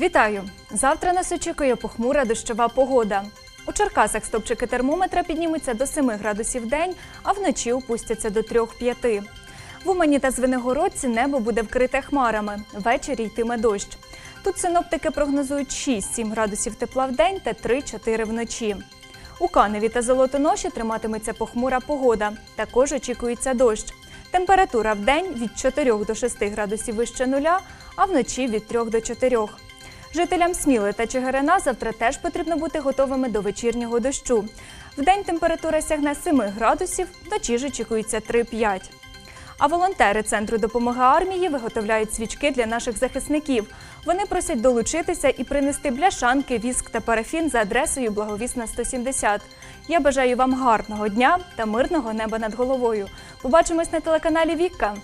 Вітаю! Завтра нас очікує похмура дощова погода. У Черкасах стопчики термометра піднімуться до 7 градусів в день, а вночі опустяться до 3-5. В Умані та Звенигородці небо буде вкрите хмарами. Ввечері йтиме дощ. Тут синоптики прогнозують 6-7 градусів тепла в день та 3-4 вночі. У Каневі та Золотоноші триматиметься похмура погода. Також очікується дощ. Температура в день від 4 до 6 градусів вище нуля, а вночі від 3 до 4. Жителям Сміли та Чигирина завтра теж потрібно бути готовими до вечірнього дощу. Вдень температура сягне 7 градусів, вночі ж очікується 3-5. А волонтери центру допомоги армії виготовляють свічки для наших захисників. Вони просять долучитися і принести бляшанки, віск та парафін за адресою Благовісна 170. Я бажаю вам гарного дня та мирного неба над головою. Побачимось на телеканалі Вікка.